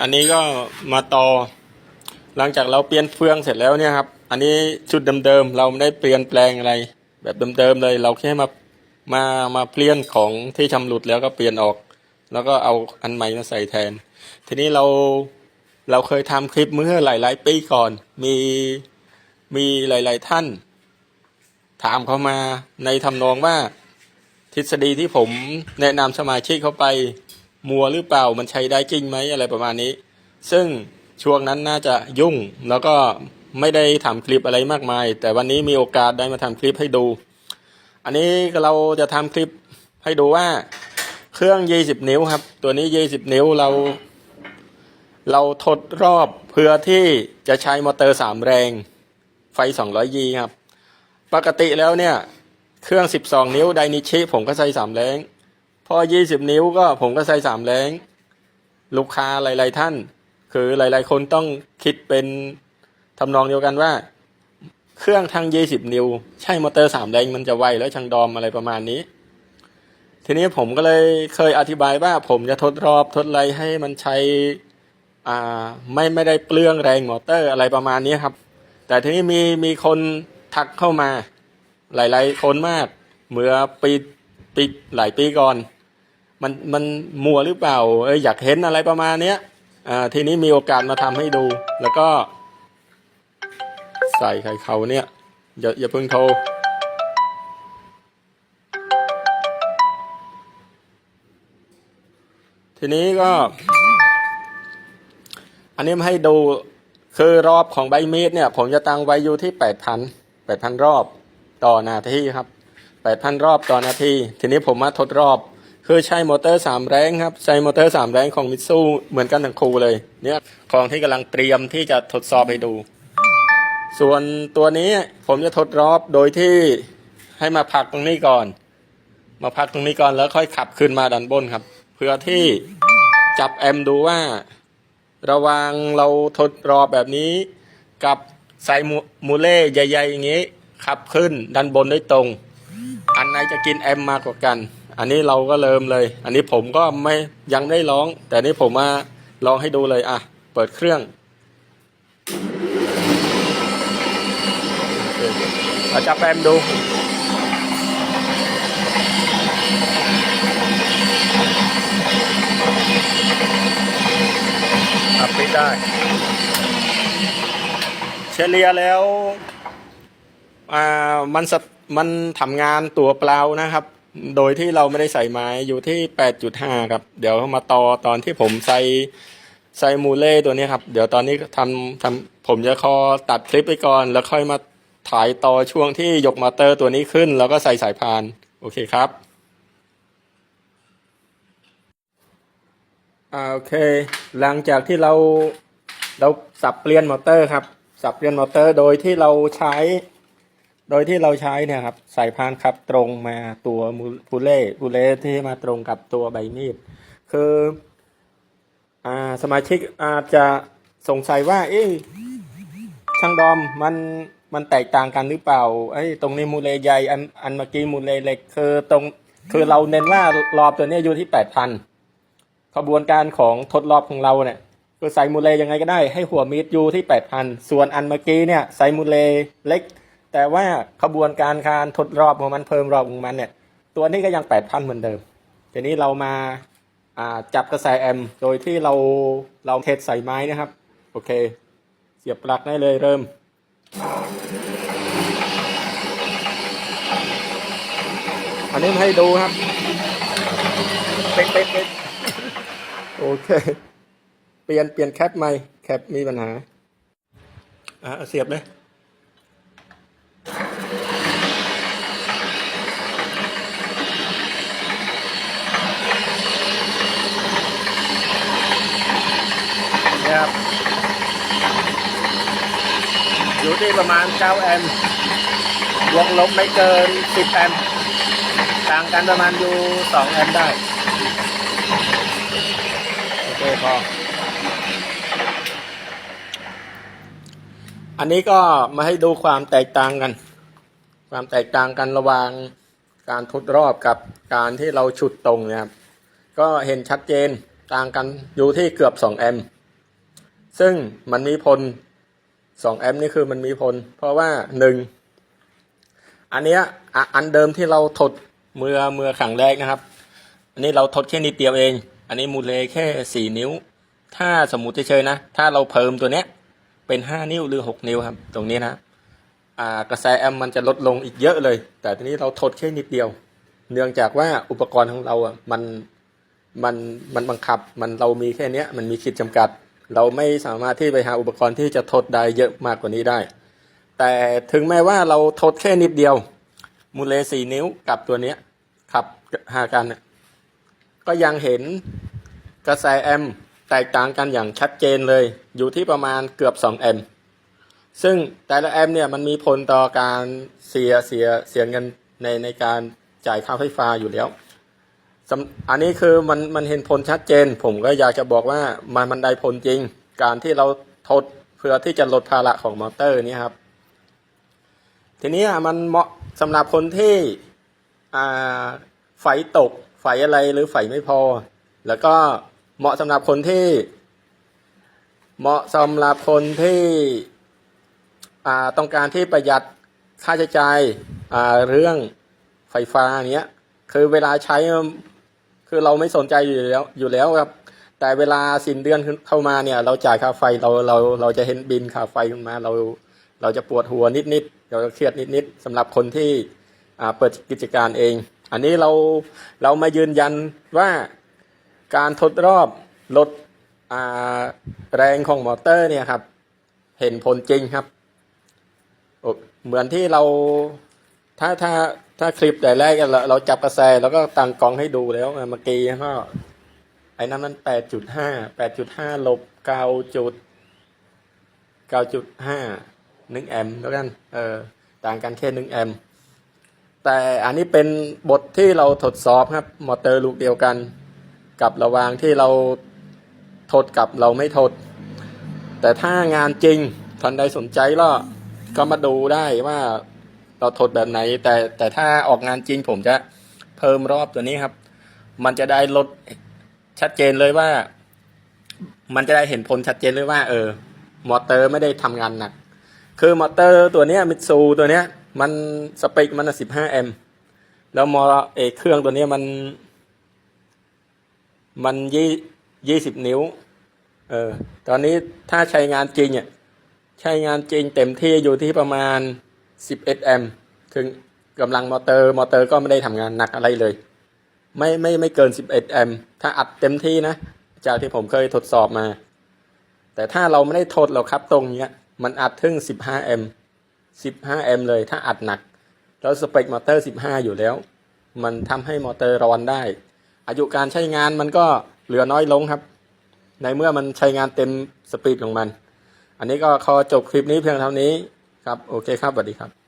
อันนี้ก็มาต่อ หลังจากเราเปลี่ยนเฟืองเสร็จแล้วเนี่ยครับ อันนี้ชุดเดิมๆเราไม่ได้เปลี่ยนแปลงอะไร แบบเดิมๆเลย เราแค่มามามาเปลี่ยนของที่ชำหลุดแล้วก็เปลี่ยนออก แล้วก็เอาอันใหม่มาใส่แทน ทีนี้เราเราเคยทำคลิปเมื่อหลาย ๆ ปีก่อน มีมีหลาย ๆ ท่าน ถามเขามาในทำนองว่าทฤษฎีที่ผมแนะนำสมาชิกเขาไป มัวหรือเปล่ามันใช้ได้จริงไหมอะไรประมาณนี้ ซึ่งช่วงนั้นน่าจะยุ่งแล้วก็ไม่ได้ทำคลิปอะไรมากมาย แต่วันนี้มีโอกาสได้มาทำคลิปให้ดู อันนี้เราจะทำคลิปให้ดูว่าเครื่อง 20 นิ้วครับ ตัวนี้ 20 นิ้วเรา เราทดรอบเพื่อที่จะใช้มอเตอร์ 3 แรง ไฟ 200 ยีครับ ปกติแล้วเนี่ย เครื่อง 12 นิ้วไดนิชิผมก็ใส่3แรง พอ20นิ้วก็ผมก็ใส่3แรงลูกค้าหลาย ๆ ท่าน คือหลาย ๆ คนต้องคิดเป็นทำนองเดียวกันว่า เครื่องทาง20นิ้ว ใช่มอเตอร์3แรงมันจะไวแล้วช่างดอมอะไรประมาณนี้ ทีนี้ผมก็เลยเคยอธิบายว่า ผมจะทดรอบทดอะไรให้มันใช้อ่าไม่ไม่ได้เปลืองแรงมอเตอร์อะไรประมาณนี้ครับ แต่ทีนี้มีมีคนทักเข้ามา หลาย ๆ คนมาก เมื่อปีปีหลายปีก่อน มันมันมัวหรือเปล่าเอยอยากเห็นอะไรประมาณเนี้ยอ่าทีนี้มีโอกาสมาทำให้ดู แล้วก็ ใส่ไข่เขาเนี่ยอย่าอย่าเพิ่งโทรทีนี้ก็ อันนี้มาให้ดูคือรอบของใบมีดเนี่ย ผมจะตั้งไว้อยู่ที่แปดพันแปดพันรอบต่อนาทีครับแปดพันรอบต่อนาที ทีนี้ผมมาทดรอบ คือใช้มอเตอร์สามแรงครับ ใช้มอเตอร์สามแรงของมิตซูเหมือนกันทั้งคู่เลย เนี่ยของที่กำลังเตรียมที่จะทดสอบให้ดู ส่วนตัวนี้ผมจะทดรอบโดยที่ให้มาพักตรงนี้ก่อน มาพักตรงนี้ก่อนแล้วค่อยขับขึ้นมาด้านบนครับ เพื่อที่จับแอมดูว่า ระว่างเราทดรอบแบบนี้กับใส่มูมเล่ใหญ่ ๆ อย่างนี้ ขับขึ้นด้านบนได้ตรง อันไหนจะกินแอมมากกว่ากัน อันนี้เราก็เริ่มเลย อันนี้ผมก็ไม่ยังได้ร้อง แต่นี่ผมมาลองให้ดูเลยอะ เปิดเครื่องอเคเอาจับแอมดูอัพปิดได้ เฉลี่ยแล้ว อ่า มันสะมันทำงานตัวเปล่านะครับ โดยที่เราไม่ได้ใส่ไม้อยู่ที่ 8.5 ครับ เดี๋ยวมาต่อตอนที่ผมใส่ใส่มูเล่ตัวนี้ครับ เดี๋ยวตอนนี้ทำทำผมจะขอตัดคลิปไปก่อน แล้วค่อยมาถ่ายต่อช่วงที่ยกมอเตอร์ตัวนี้ขึ้น แล้วก็ใส่สายพาน โอเคครับอ่าโอเค หลังจากที่เราเราสับเปลี่ยนมอเตอร์ครับ สับเปลี่ยนมอเตอร์โดยที่เราใช้ โดยที่เราใช้เนี่ยครับสายพานขับตรงมาตัวมูเล่พูเล่ที่มาตรงกับตัวใบมีด คืออ่าสมาชิกอาจจะสงสัยว่า เอ๊ะช่างดอมมันมันแตกต่างกันหรือเปล่าไอ้ตรงนี้มูเลใหญ่อันอันเมื่อกี้มูเลเล็กคือตรงคือเราเน้นว่ารอบตัวนี้อยู่ที่แปดพันขบวนการของทดรอบของเราเนี่ยคือใส่มูเลยังไงก็ได้ให้หัวมีดอยู่ที่แปดพันส่วนอันเมื่อกี้เนี่ยใส่มูเลเล็ก แต่ว่าขบวนการการทดรอบของมันเพิ่มรอบของมันเนี่ย ตัวนี้ก็ยังแปดพันเหมือนเดิม ทีนี้เรามาาจับกระแสแอม โดยที่เราเราเทสใส่ไม้นะครับ โอเค เสียบปลั๊กได้เลยเริ่ม อันนี้ให้ดูครับเป๊ะเป๊ะเป๊ะโอเค เปลี่ยนเปลี่ยนแคปใหม่ แคปมีปัญหา อะเอาเสียบเลย นะครับ อยู่ ที่ประมาณ 9 แอมป์บวกลบไม่เกิน 10 แอมป์ต่างกันประมาณอยู่ 2 แอมป์ได้ โอเคพอ อันนี้ก็มาให้ดูความแตกต่างกัน ความแตกต่างกันระหว่างการทดรอบกับการที่เราฉุดตรงนะครับ ก็เห็นชัดเจนต่างกันอยู่ที่เกือบ 2 แอมป์ซึ่งมันมีผล 2แอมป์นี่คือมันมีผล เพราะว่าหนึ่งอันเนี้ยอ,อันเดิมที่เราถดเมื่อเมื่อครั้งแรกนะครับ อันนี้เราถดแค่นิดเดียวเอง อันนี้มูลเลแค่สี่นิ้ว ถ้าสมมติเฉยๆนะ ถ้าเราเพิ่มตัวเนี้ยเป็นห้านิ้วหรือหกนิ้วครับ ตรงนี้นะอ่ากระแสแอมมันจะลดลงอีกเยอะเลย แต่ทีนี้เราถดแค่นิดเดียว เนื่องจากว่าอุปกรณ์ของเราอะมันมันมันบังคับมันเรามีแค่เนี้ยมันมีขีดจำกัด เราไม่สามารถที่ไปหาอุปกรณ์ที่จะทดได้เยอะมากกว่านี้ได้ แต่ถึงแม้ว่าเราทดแค่นิดเดียว มูลเลสี่นิ้วกับตัวเนี้ยขับหากัน ก็ยังเห็นกระแสแอมป์แตกต่างกันอย่างชัดเจนเลย อยู่ที่ประมาณเกือบ2แอมป์ซึ่งแต่ละแอมป์เนี่ยมันมีผลต่อการเสียเสียเสียเงินในในการจ่ายค่าไฟฟ้าอยู่แล้ว อันนี้คือมันมันเห็นผลชัดเจน ผมก็อยากจะบอกว่ามันมันได้ผลจริง การที่เราทดเพื่อที่จะลดภาระของมอเตอร์นี่ครับ ทีนี้มันเหมาะสำหรับคนที่ไฟตกไฟอะไรหรือไฟไม่พอ แล้วก็เหมาะสำหรับคนที่ เหมาะสำหรับคนที่ต้องการที่ประหยัดค่าใช้จ่ายเรื่องไฟฟ้าเนี้ยคือเวลาใช้ คือเราไม่สนใจอยู่แล้วอยู่แล้วครับ แต่เวลาสิ้นเดือนเข้ามาเนี่ย เราจ่ายค่าไฟเราเราเราจะเห็นบินค่าไฟขึ้นมา เราเราจะปวดหัวนิดๆเราจะเครียดนิดๆสำหรับคนที่เปิดกิจการเอง อันนี้เราเรามายืนยันว่าการทดรอบลดแรงของมอเตอร์เนี่ยครับ เห็นผลจริงครับ เหมือนที่เราถ้าถ้า ถ้าคลิปแต่แรกเราเราจับกระแสแล้วก็ตั้งกล้องให้ดูแล้วเมื่อกี้ก็ไอ้นั้นมันแปดจุดห้าแปดจุดห้าลบเก้าจุดเก้าจุดห้าหนึ่งแอมป์แล้วกันเออต่างกันแค่หนึ่งแอมป์แต่อันนี้เป็นบทที่เราทดสอบครับมอเตอร์ลูกเดียวกัน กับระวางที่เราทดกับเราไม่ทด แต่ถ้างานจริงท่านใดสนใจก็ก็มาดูได้ว่า เราทดแบบไหน แต่แต่ถ้าออกงานจริงผมจะเพิ่มรอบตัวนี้ครับ มันจะได้ลดชัดเจนเลยว่า มันจะได้เห็นผลชัดเจนเลยว่า เออ มอเตอร์ไม่ได้ทำงานหนัก คือมอเตอร์ตัวนี้มิตซูตัวเนี้ย มันสเปคมันสิบห้าแอมแล้วมอเอเครื่องตัวนี้มัน มันยี่ยี่สิบนิ้ว เออ ตอนนี้ถ้าใช้งานจริงอะใช้งานจริงเต็มที่อยู่ที่ประมาณ 11 แอมป์ถึงกำลังมอเตอร์มอเตอร์ก็ไม่ได้ทำงานหนักอะไรเลย ไม่ไม่ไม่เกิน 11 แอมป์ถ้าอัดเต็มที่นะจากที่ผมเคยทดสอบมา แต่ถ้าเราไม่ได้ทดเราครับตรงเนี้ยมันอัดถึง 15 แอมป์15 แอมป์เลยถ้าอัดหนัก แล้วสเปคมอเตอร์ 15 อยู่แล้ว มันทำให้มอเตอร์ร้อนได้ อายุการใช้งานมันก็เหลือน้อยลงครับ ในเมื่อมันใช้งานเต็มสปีดของมัน อันนี้ก็ขอจบคลิปนี้เพียงเท่านี้ ครับ โอเคครับสวัสดีครับ